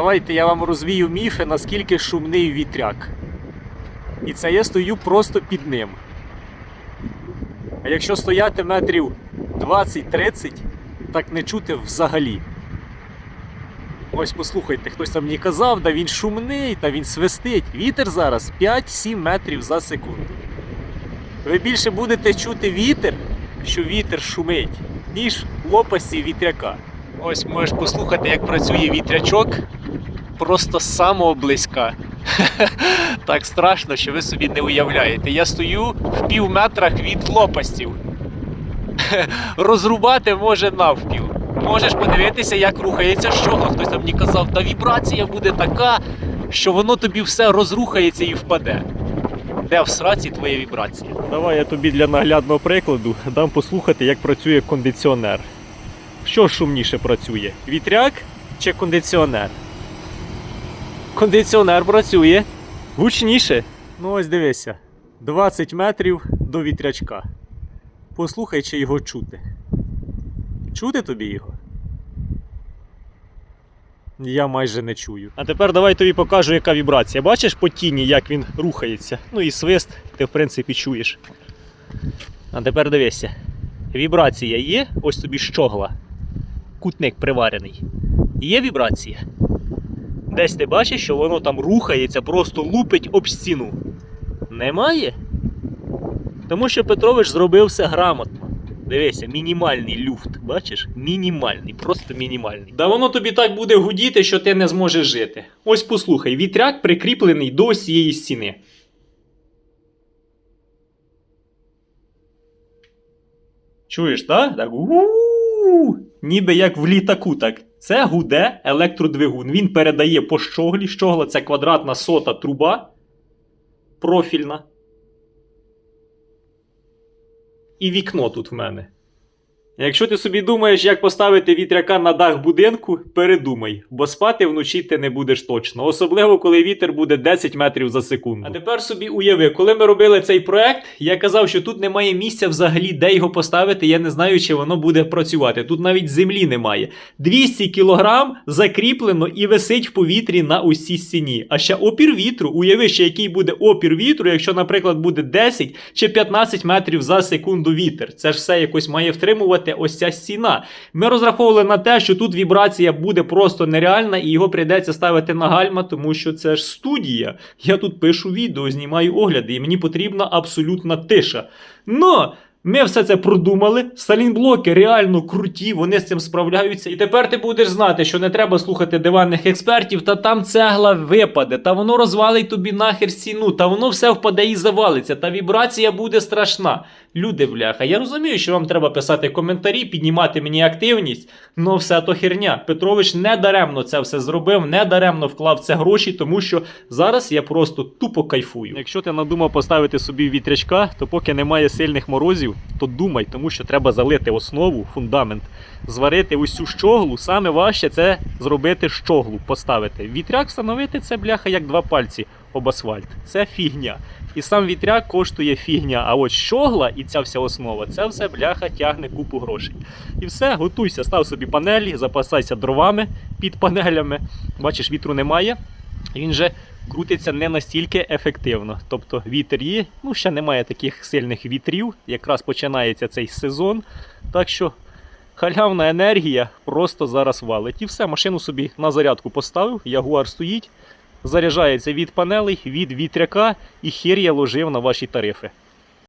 давайте я вам розвію міфи, наскільки шумний вітряк. І це я стою просто під ним. А якщо стояти метрів 20-30, так не чути взагалі. Ось послухайте, хтось там мені казав, да він шумний, та він свистить. Вітер зараз 5-7 метрів за секунду. Ви більше будете чути вітер, що вітер шумить, ніж лопасті вітряка. Ось можеш послухати, як працює вітрячок просто самого близька. Так страшно, що ви собі не уявляєте. Я стою в пів метрах від лопастів. Розрубати може навпіл. Можеш подивитися, як рухається щогла. Хтось там мені казав, та вібрація буде така, що воно тобі все розрухається і впаде. Де в сраці твоя вібрація? Давай я тобі для наглядного прикладу дам послухати, як працює кондиціонер. Що шумніше працює? Вітряк чи кондиціонер? Кондиціонер працює гучніше. Ну ось дивися. 20 метрів до вітрячка. Послухай, чи його чути. Чути тобі його? Я майже не чую. А тепер давай тобі покажу, яка вібрація. Бачиш по тіні, як він рухається. Ну і свист ти в принципі чуєш. А тепер дивися. Вібрація є, ось тобі щогла. Кутник приварений. Є вібрація. Десь ти бачиш, що воно там рухається, просто лупить об стіну. Немає? Тому що Петрович зробив все грамотно. Дивися, мінімальний люфт, бачиш? Мінімальний, просто мінімальний. Да воно тобі так буде гудіти, що ти не зможеш жити. Ось послухай, вітряк прикріплений до цієї стіни. Чуєш, так? Так. у Ніби як в літаку, так. Це гуде електродвигун. Він передає по щоглі. Щогла це квадратна сота труба. Профільна. І вікно тут в мене. Якщо ти собі думаєш, як поставити вітряка на дах будинку, передумай, бо спати вночі ти не будеш точно, особливо коли вітер буде 10 метрів за секунду. А тепер собі уяви, коли ми робили цей проект, я казав, що тут немає місця взагалі, де його поставити. Я не знаю, чи воно буде працювати. Тут навіть землі немає. 200 кілограм закріплено і висить в повітрі на усій стіні. А ще опір вітру, уяви, ще який буде опір вітру, якщо, наприклад, буде 10 чи 15 метрів за секунду вітер. Це ж все якось має втримувати ось ця стіна. Ми розраховували на те, що тут вібрація буде просто нереальна, і його прийдеться ставити на гальма, тому що це ж студія. Я тут пишу відео, знімаю огляди, і мені потрібна абсолютна тиша. Но ми все це продумали. Сталінблоки реально круті, вони з цим справляються. І тепер ти будеш знати, що не треба слухати диванних експертів, та там цегла випаде, та воно розвалить тобі нахер стіну, та воно все впаде і завалиться, та вібрація буде страшна. Люди, бляха, я розумію, що вам треба писати коментарі, піднімати мені активність, але все то херня. Петрович не даремно це все зробив, не даремно вклав це гроші, тому що зараз я просто тупо кайфую. Якщо ти надумав поставити собі вітрячка, то поки немає сильних морозів, то думай, тому що треба залити основу, фундамент, зварити усю щоглу. Саме важче це зробити щоглу, поставити. Вітряк встановити це бляха як два пальці об асфальт. Це фігня. І сам вітряк коштує фігня. А от щогла і ця вся основа, це все бляха тягне купу грошей. І все, готуйся, став собі панелі, запасайся дровами під панелями. Бачиш, вітру немає. Він же крутиться не настільки ефективно. Тобто вітер є, ну ще немає таких сильних вітрів. Якраз починається цей сезон. Так що халявна енергія просто зараз валить. І все, машину собі на зарядку поставив, ягуар стоїть. Заряджається від панелей, від вітряка, і хір я ложив на ваші тарифи.